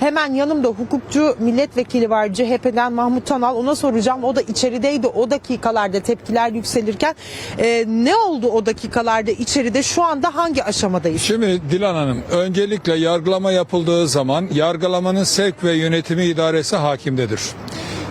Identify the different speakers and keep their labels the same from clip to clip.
Speaker 1: Hemen yanımda hukukçu milletvekili var CHP'den Mahmut Tanal ona soracağım. O da içerideydi o dakikalarda tepkiler yükselirken. Ee, ne oldu o dakikalarda içeride şu anda hangi aşamadayız?
Speaker 2: Şimdi Dilan Hanım öncelikle yargılama yapıldığı zaman yargılamanın sevk ve yönetimi idaresi hakimdedir.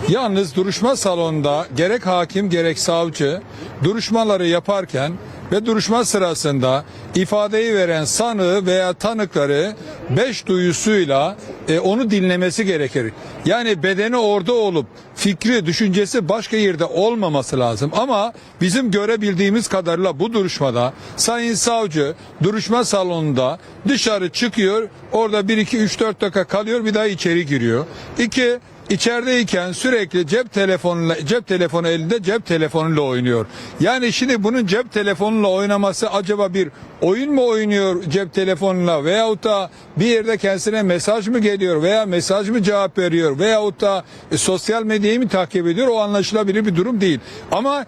Speaker 2: Yalnız duruşma salonunda gerek hakim gerek savcı duruşmaları yaparken ve duruşma sırasında ifadeyi veren sanığı veya tanıkları beş duyusuyla e, onu dinlemesi gerekir. Yani bedeni orada olup fikri, düşüncesi başka yerde olmaması lazım. Ama bizim görebildiğimiz kadarıyla bu duruşmada Sayın Savcı duruşma salonunda dışarı çıkıyor, orada 1 2 3 4 dakika kalıyor, bir daha içeri giriyor. İki İçerideyken sürekli cep telefonuyla cep telefonu elinde cep telefonuyla oynuyor. Yani şimdi bunun cep telefonuyla oynaması acaba bir oyun mu oynuyor cep telefonuyla veyahut da bir yerde kendisine mesaj mı geliyor veya mesaj mı cevap veriyor veyahut da e, sosyal medyayı mı takip ediyor o anlaşılabilir bir durum değil. Ama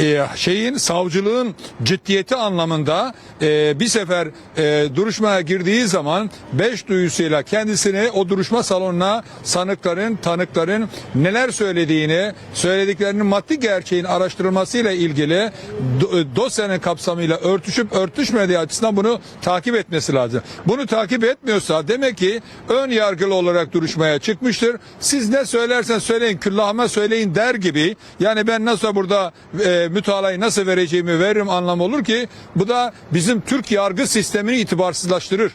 Speaker 2: e, şeyin savcılığın ciddiyeti anlamında e, bir sefer e, duruşmaya girdiği zaman beş duyusuyla kendisini o duruşma salonuna sanıkların, tanıkların neler söylediğini, söylediklerinin maddi gerçeğin araştırılmasıyla ilgili do- dosyanın kapsamıyla örtüşüp örtüşmediği açısından bunu takip etmesi lazım. Bunu takip etmiyorsa demek ki ön yargılı olarak duruşmaya çıkmıştır. Siz ne söylersen söyleyin, küllahıma söyleyin der gibi. Yani ben nasıl burada e, mütalayı nasıl vereceğimi veririm anlamı olur ki bu da bizim Türk yargı sistemini itibarsızlaştırır.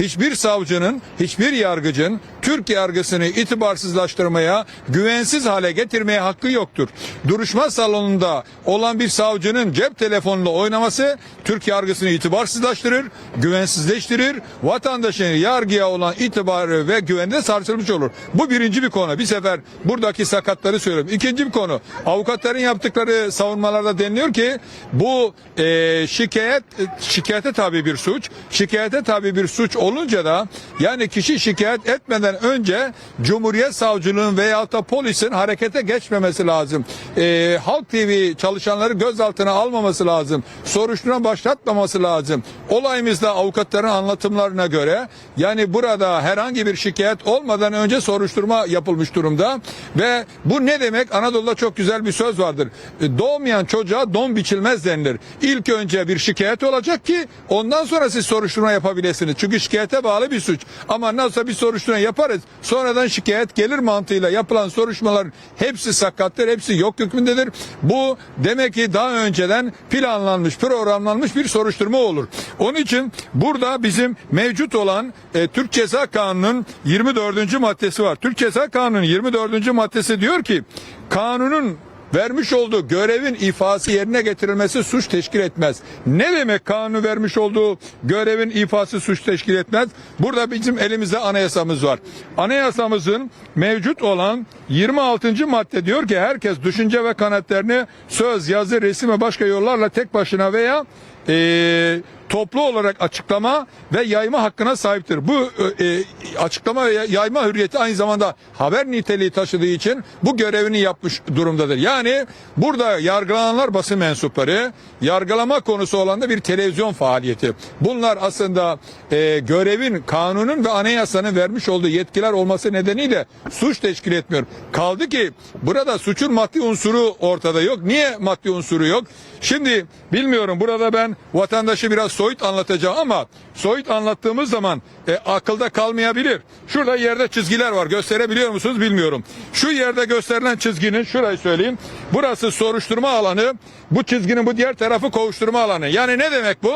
Speaker 2: Hiçbir savcının, hiçbir yargıcın Türk yargısını itibarsızlaştırmaya, güvensiz hale getirmeye hakkı yoktur. Duruşma salonunda olan bir savcının cep telefonuyla oynaması Türk yargısını itibarsızlaştırır, güvensizleştirir, vatandaşın yargıya olan itibarı ve güveni de sarsılmış olur. Bu birinci bir konu. Bir sefer buradaki sakatları söylüyorum. İkinci bir konu. Avukatların yaptıkları savunmalarda deniliyor ki bu e, şikayet şikayete tabi bir suç. Şikayete tabi bir suç olunca da yani kişi şikayet etmeden önce Cumhuriyet Savcılığın veyahut da polisin harekete geçmemesi lazım. E, Halk TV çalışanları gözaltına almaması lazım. Soruşturma başlatmaması lazım. Olayımızda avukatların anlatımlarına göre yani burada herhangi bir şikayet olmadan önce soruşturma yapılmış durumda ve bu ne demek? Anadolu'da çok güzel bir söz vardır. E, Doğmayan çocuğa don biçilmez denilir. İlk önce bir şikayet olacak ki ondan sonra siz soruşturma yapabilirsiniz. Çünkü şikayete bağlı bir suç. Ama nasıl bir soruşturma yaparız? Sonradan şikayet gelir mantığıyla yapılan soruşturmaların hepsi sakattır, hepsi yok hükmündedir. Bu demek ki daha önceden planlanmış, programlanmış bir soruşturma olur. Onun için burada bizim mevcut olan e, Türk Ceza Kanunu'nun 24. maddesi var. Türk Ceza Kanunu'nun 24. maddesi diyor ki kanunun vermiş olduğu görevin ifası yerine getirilmesi suç teşkil etmez. Ne demek kanun vermiş olduğu görevin ifası suç teşkil etmez? Burada bizim elimizde anayasamız var. Anayasamızın mevcut olan 26. madde diyor ki herkes düşünce ve kanatlarını söz, yazı, resim ve başka yollarla tek başına veya eee toplu olarak açıklama ve yayma hakkına sahiptir. Bu e, e, açıklama ve yayma hürriyeti aynı zamanda haber niteliği taşıdığı için bu görevini yapmış durumdadır. Yani burada yargılananlar basın mensupları, yargılama konusu olan da bir televizyon faaliyeti. Bunlar aslında e, görevin, kanunun ve anayasanın vermiş olduğu yetkiler olması nedeniyle suç teşkil etmiyor. Kaldı ki burada suçun maddi unsuru ortada yok. Niye maddi unsuru yok? Şimdi bilmiyorum burada ben vatandaşı biraz soyut anlatacağım ama soyut anlattığımız zaman e, akılda kalmayabilir. Şurada yerde çizgiler var. Gösterebiliyor musunuz bilmiyorum. Şu yerde gösterilen çizginin şurayı söyleyeyim. Burası soruşturma alanı. Bu çizginin bu diğer tarafı kovuşturma alanı. Yani ne demek bu?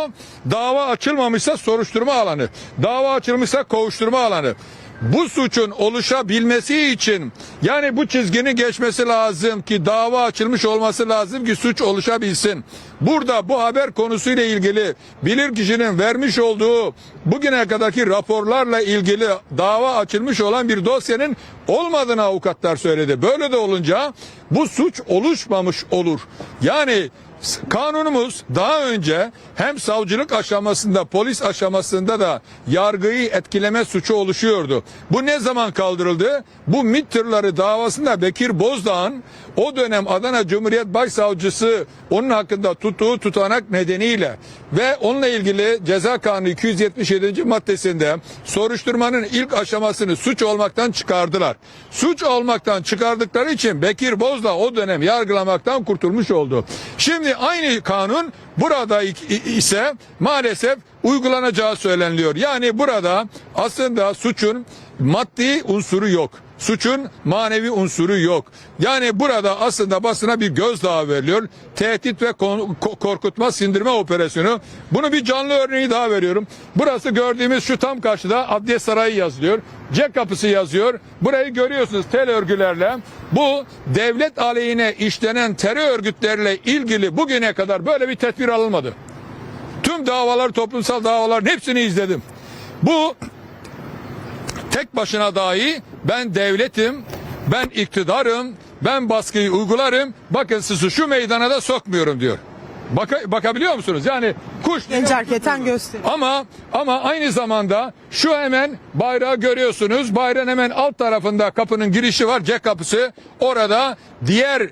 Speaker 2: Dava açılmamışsa soruşturma alanı. Dava açılmışsa kovuşturma alanı bu suçun oluşabilmesi için yani bu çizginin geçmesi lazım ki dava açılmış olması lazım ki suç oluşabilsin. Burada bu haber konusuyla ilgili bilirkişinin vermiş olduğu bugüne kadarki raporlarla ilgili dava açılmış olan bir dosyanın olmadığını avukatlar söyledi. Böyle de olunca bu suç oluşmamış olur. Yani Kanunumuz daha önce hem savcılık aşamasında polis aşamasında da yargıyı etkileme suçu oluşuyordu. Bu ne zaman kaldırıldı? Bu MİT davasında Bekir Bozdağ'ın o dönem Adana Cumhuriyet Başsavcısı onun hakkında tuttuğu tutanak nedeniyle ve onunla ilgili Ceza Kanunu 277. maddesinde soruşturmanın ilk aşamasını suç olmaktan çıkardılar. Suç olmaktan çıkardıkları için Bekir Bozdağ o dönem yargılamaktan kurtulmuş oldu. Şimdi aynı kanun burada ise maalesef uygulanacağı söyleniliyor. Yani burada aslında suçun maddi unsuru yok. Suçun manevi unsuru yok. Yani burada aslında basına bir gözdağı veriliyor. Tehdit ve korkutma sindirme operasyonu. Bunu bir canlı örneği daha veriyorum. Burası gördüğümüz şu tam karşıda Adliye Sarayı yazılıyor. Cek kapısı yazıyor. Burayı görüyorsunuz tel örgülerle. Bu devlet aleyhine işlenen terör örgütlerle ilgili bugüne kadar böyle bir tedbir alınmadı. Tüm davalar, toplumsal davaların hepsini izledim. Bu tek başına dahi ben devletim, ben iktidarım, ben baskıyı uygularım. Bakın sizi şu meydana da sokmuyorum diyor. Baka, bakabiliyor musunuz? Yani kuş
Speaker 1: Keten gösteriyor.
Speaker 2: ama ama aynı zamanda şu hemen bayrağı görüyorsunuz. Bayrağın hemen alt tarafında kapının girişi var. Cek kapısı. Orada diğer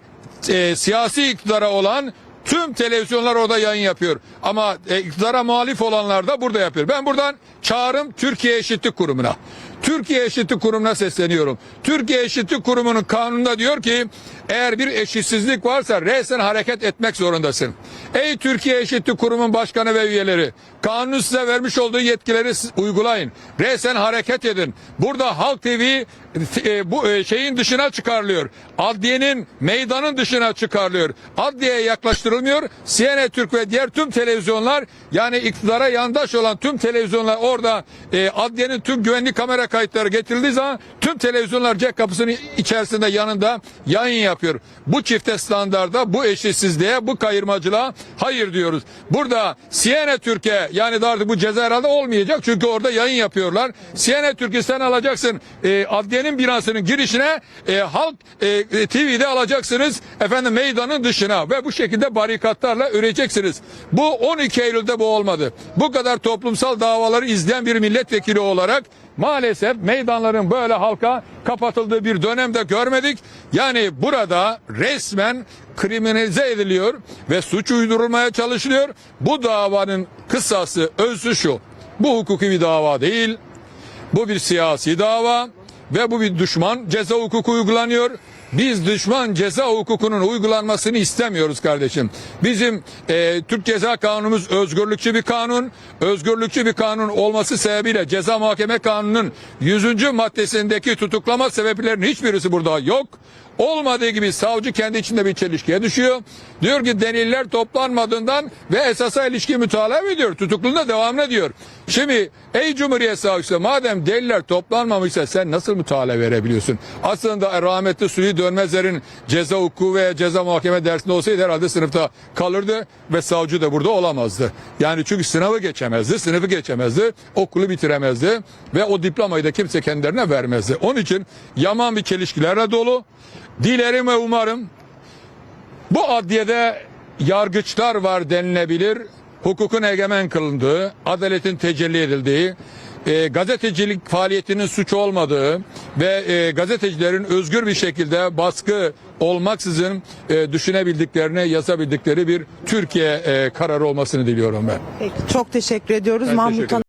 Speaker 2: e, siyasi iktidara olan tüm televizyonlar orada yayın yapıyor. Ama e, iktidara muhalif olanlar da burada yapıyor. Ben buradan çağrım Türkiye Eşitlik Kurumu'na. Türkiye Eşitlik Kurumu'na sesleniyorum. Türkiye Eşitlik Kurumu'nun kanununda diyor ki eğer bir eşitsizlik varsa resen hareket etmek zorundasın. Ey Türkiye Eşitlik Kurumu'nun başkanı ve üyeleri kanun size vermiş olduğu yetkileri uygulayın. Resen hareket edin. Burada Halk TV e, bu e, şeyin dışına çıkarılıyor. Adliyenin meydanın dışına çıkarılıyor. Adliyeye yaklaştırılmıyor. CNN Türk ve diğer tüm televizyonlar yani iktidara yandaş olan tüm televizyonlar orada e, adliyenin tüm güvenlik kamera kayıtları getirildiği zaman tüm televizyonlar cek kapısının içerisinde yanında yayın yapıyor. Bu çifte standarda, bu eşitsizliğe, bu kayırmacılığa hayır diyoruz. Burada CNN Türkiye yani daha artık bu ceza herhalde olmayacak çünkü orada yayın yapıyorlar. CNN Türkiye sen alacaksın e, adliyenin binasının girişine e, halk e, e, TV'de alacaksınız efendim meydanın dışına ve bu şekilde barikatlarla öreceksiniz. Bu 12 Eylül'de bu olmadı. Bu kadar toplumsal davaları izleyen bir milletvekili olarak maalesef meydanların böyle halka kapatıldığı bir dönemde görmedik. Yani burada resmen kriminalize ediliyor ve suç uydurulmaya çalışılıyor. Bu davanın kısası özü şu. Bu hukuki bir dava değil. Bu bir siyasi dava ve bu bir düşman ceza hukuku uygulanıyor. Biz düşman ceza hukukunun uygulanmasını istemiyoruz kardeşim. Bizim e, Türk Ceza Kanunumuz özgürlükçü bir kanun. Özgürlükçü bir kanun olması sebebiyle Ceza Muhakeme Kanunu'nun 100. maddesindeki tutuklama sebeplerinin hiçbirisi burada yok. Olmadığı gibi savcı kendi içinde bir çelişkiye düşüyor. Diyor ki deliller toplanmadığından ve esasa ilişki mütalaa ediyor. Tutukluluğunda devam ediyor. Şimdi ey Cumhuriyet Savcısı madem deliller toplanmamışsa sen nasıl mütalaa verebiliyorsun? Aslında rahmetli Suyu Dönmezler'in ceza hukuku ve ceza muhakeme dersinde olsaydı herhalde sınıfta kalırdı ve savcı da burada olamazdı. Yani çünkü sınavı geçemezdi, sınıfı geçemezdi, okulu bitiremezdi ve o diplomayı da kimse kendilerine vermezdi. Onun için yaman bir çelişkilerle dolu. Dilerim ve umarım bu adliyede yargıçlar var denilebilir. Hukukun egemen kılındığı, adaletin tecelli edildiği, e, gazetecilik faaliyetinin suç olmadığı ve e, gazetecilerin özgür bir şekilde baskı olmaksızın e, düşünebildiklerini yazabildikleri bir Türkiye e, kararı olmasını diliyorum ben.
Speaker 1: Peki, çok teşekkür ediyoruz.
Speaker 2: Ben
Speaker 1: Mahmut
Speaker 2: teşekkür.